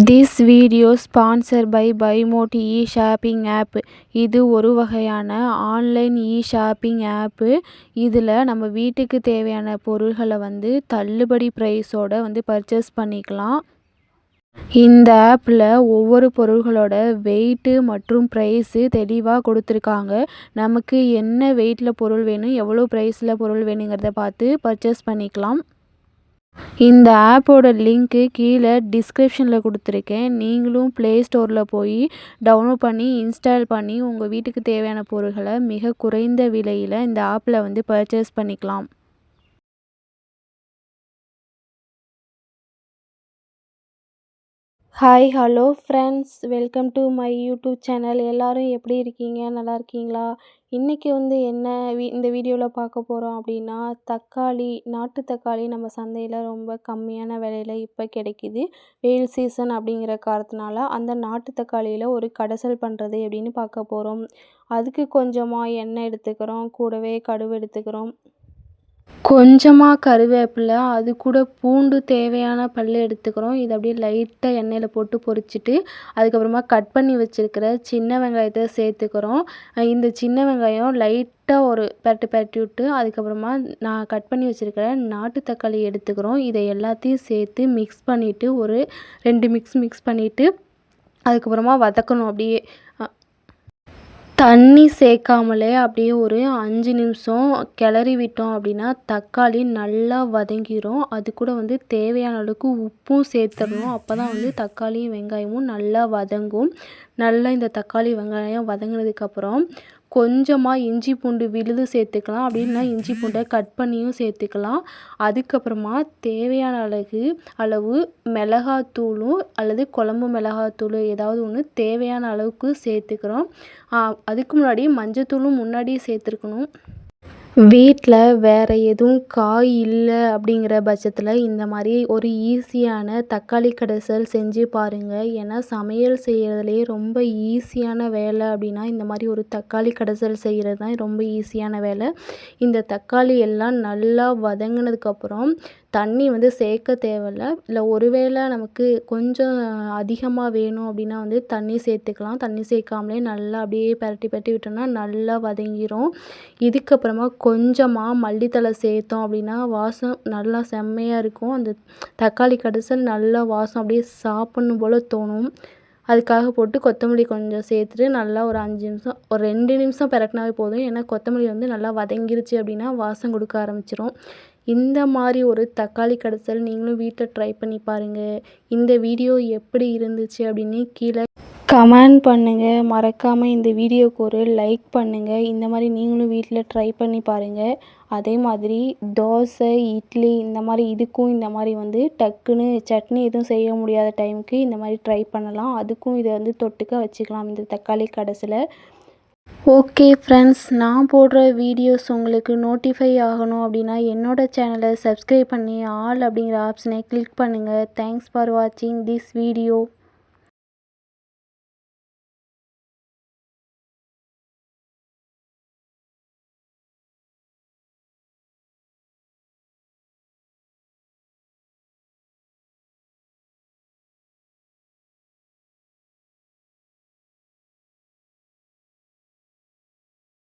This video sponsor by Bymot e shopping app இது ஒரு வகையான ஆன்லைன் இ ஷாப்பிங் ஆப்பு இதில் நம்ம வீட்டுக்கு தேவையான பொருள்களை வந்து தள்ளுபடி ப்ரைஸோட வந்து பர்ச்சேஸ் பண்ணிக்கலாம். இந்த ஆப்பில் ஒவ்வொரு பொருள்களோட வெயிட்டு மற்றும் ப்ரைஸு தெளிவாக கொடுத்துருக்காங்க. நமக்கு என்ன வெயிட்டில் பொருள் வேணும் எவ்வளோ ப்ரைஸில் பொருள் வேணுங்கிறத பார்த்து பர்ச்சேஸ் பண்ணிக்கலாம். இந்த ஆப்போட லிங்க்கு கீழே டிஸ்கிரிப்ஷனில் கொடுத்துருக்கேன். நீங்களும் ப்ளே ஸ்டோரில் போய் டவுன்லோட் பண்ணி இன்ஸ்டால் பண்ணி உங்கள் வீட்டுக்கு தேவையான பொருட்களை மிக குறைந்த விலையில் இந்த ஆப்பில் வந்து பர்ச்சேஸ் பண்ணிக்கலாம். Hi hello friends welcome to my YouTube channel எல்லோரும் எப்படி இருக்கீங்க? நல்லா இருக்கீங்களா? இன்றைக்கி வந்து என்ன வீ இந்த வீடியோவில் பார்க்க போகிறோம் அப்படின்னா தக்காளி நாட்டு தக்காளி நம்ம சந்தையில் ரொம்ப கம்மியான விலையில் இப்போ கிடைக்கிது. வெயில் சீசன் அப்படிங்கிற காரணத்தினால அந்த நாட்டு தக்காளியில் ஒரு கடைசல் பண்ணுறது எப்படின்னு பார்க்க போகிறோம் அதுக்கு கொஞ்சமாக எண்ணெய் எடுத்துக்கிறோம். கூடவே கடுவு எடுத்துக்கிறோம். கொஞ்சமாக கருவேப்பிலை அது கூட பூண்டு தேவையான பல் எடுத்துக்கிறோம். இதை அப்படியே லைட்டாக எண்ணெயில் போட்டு பொரிச்சிட்டு அதுக்கப்புறமா கட் பண்ணி வச்சுருக்கிற சின்ன வெங்காயத்தை சேர்த்துக்கிறோம். இந்த சின்ன வெங்காயம் லைட்டாக ஒரு பரட்டி பரட்டி விட்டு அதுக்கப்புறமா நான் கட் பண்ணி வச்சுருக்கிற நாட்டு தக்காளி எடுத்துக்கிறோம். இதை எல்லாத்தையும் சேர்த்து மிக்ஸ் பண்ணிவிட்டு ஒரு ரெண்டு மிக்ஸ் மிக்ஸ் பண்ணிவிட்டு அதுக்கப்புறமா வதக்கணும். அப்படியே தண்ணி சேர்க்காமலே அப்படியே ஒரு அஞ்சு நிமிஷம் கிளறி விட்டோம் அப்படின்னா தக்காளி நல்லா வதங்கிடும் அது கூட வந்து தேவையான அளவுக்கு உப்பும் சேர்த்துடணும். அப்போ தான் வந்து தக்காளியும் வெங்காயமும் நல்லா வதங்கும். நல்லா இந்த தக்காளி வெங்காயம் வதங்கினதுக்கப்புறம் கொஞ்சமாக இஞ்சி பூண்டு விழுது சேர்த்துக்கலாம். அப்படின்னா இஞ்சி பூண்டை கட் பண்ணியும் சேர்த்துக்கலாம். அதுக்கப்புறமா தேவையான அளவு அளவு மிளகாத்தூளும் அல்லது குழம்பு மிளகாத்தூள் ஏதாவது ஒன்று தேவையான அளவுக்கு சேர்த்துக்கிறோம். அதுக்கு முன்னாடி மஞ்சத்தூளும் முன்னாடியே சேர்த்துருக்கணும். வீட்டில் வேறு எதுவும் காய் இல்லை அப்படிங்கிற பட்சத்தில் இந்த மாதிரி ஒரு ஈஸியான தக்காளி கடைசல் செஞ்சு பாருங்கள் ஏன்னா சமையல் செய்கிறதுலேயே ரொம்ப ஈஸியான வேலை அப்படின்னா இந்த மாதிரி ஒரு தக்காளி கடைசல் செய்கிறது தான் ரொம்ப ஈஸியான வேலை. இந்த தக்காளி எல்லாம் நல்லா வதங்கினதுக்கப்புறம் தண்ணி வந்து சேர்க்க தேவையில்ல. இல்லை ஒருவேளை நமக்கு கொஞ்சம் அதிகமாக வேணும் அப்படின்னா வந்து தண்ணி சேர்த்துக்கலாம். தண்ணி சேர்க்காமலே நல்லா அப்படியே பரட்டி பரட்டி விட்டோம்னா நல்லா வதங்கிடும் இதுக்கப்புறமா கொஞ்சமாக மல்லித்தழை சேர்த்தோம் அப்படின்னா வாசம் நல்லா செம்மையாக இருக்கும். அந்த தக்காளி கடைசல் நல்லா வாசம் அப்படியே சாப்பிட்ணும் போல் தோணும். அதுக்காக போட்டு கொத்தமல்லி கொஞ்சம் சேர்த்துட்டு நல்லா ஒரு அஞ்சு நிமிஷம் ஒரு ரெண்டு நிமிஷம் பெரட்டினாவே போதும். ஏன்னா கொத்தமல்லி வந்து நல்லா வதங்கிருச்சு அப்படின்னா வாசம் கொடுக்க ஆரம்பிச்சிரும். இந்த மாதிரி ஒரு தக்காளி கடைசல் நீங்களும் வீட்டில் ட்ரை பண்ணி பாருங்கள் இந்த வீடியோ எப்படி இருந்துச்சு அப்படின்னு கீழே கமெண்ட் பண்ணுங்கள் மறக்காமல் இந்த வீடியோவுக்கு ஒரு லைக் பண்ணுங்கள் இந்த மாதிரி நீங்களும் வீட்டில் ட்ரை பண்ணி பாருங்கள் அதே மாதிரி தோசை இட்லி இந்த மாதிரி இதுக்கும் இந்த மாதிரி வந்து டக்குன்னு சட்னி எதுவும் செய்ய முடியாத டைமுக்கு இந்த மாதிரி ட்ரை பண்ணலாம். அதுக்கும் இதை வந்து தொட்டுக்க வச்சுக்கலாம் இந்த தக்காளி கடைசியில். ஓகே ஃப்ரெண்ட்ஸ் நான் போடுற வீடியோஸ் உங்களுக்கு நோட்டிஃபை ஆகணும் அப்படின்னா என்னோடய சேனலை சப்ஸ்கிரைப் பண்ணி ஆல் அப்படிங்கிற ஆப்ஷனை கிளிக் பண்ணுங்கள் தேங்க்ஸ் ஃபார் வாட்சிங் திஸ் வீடியோ.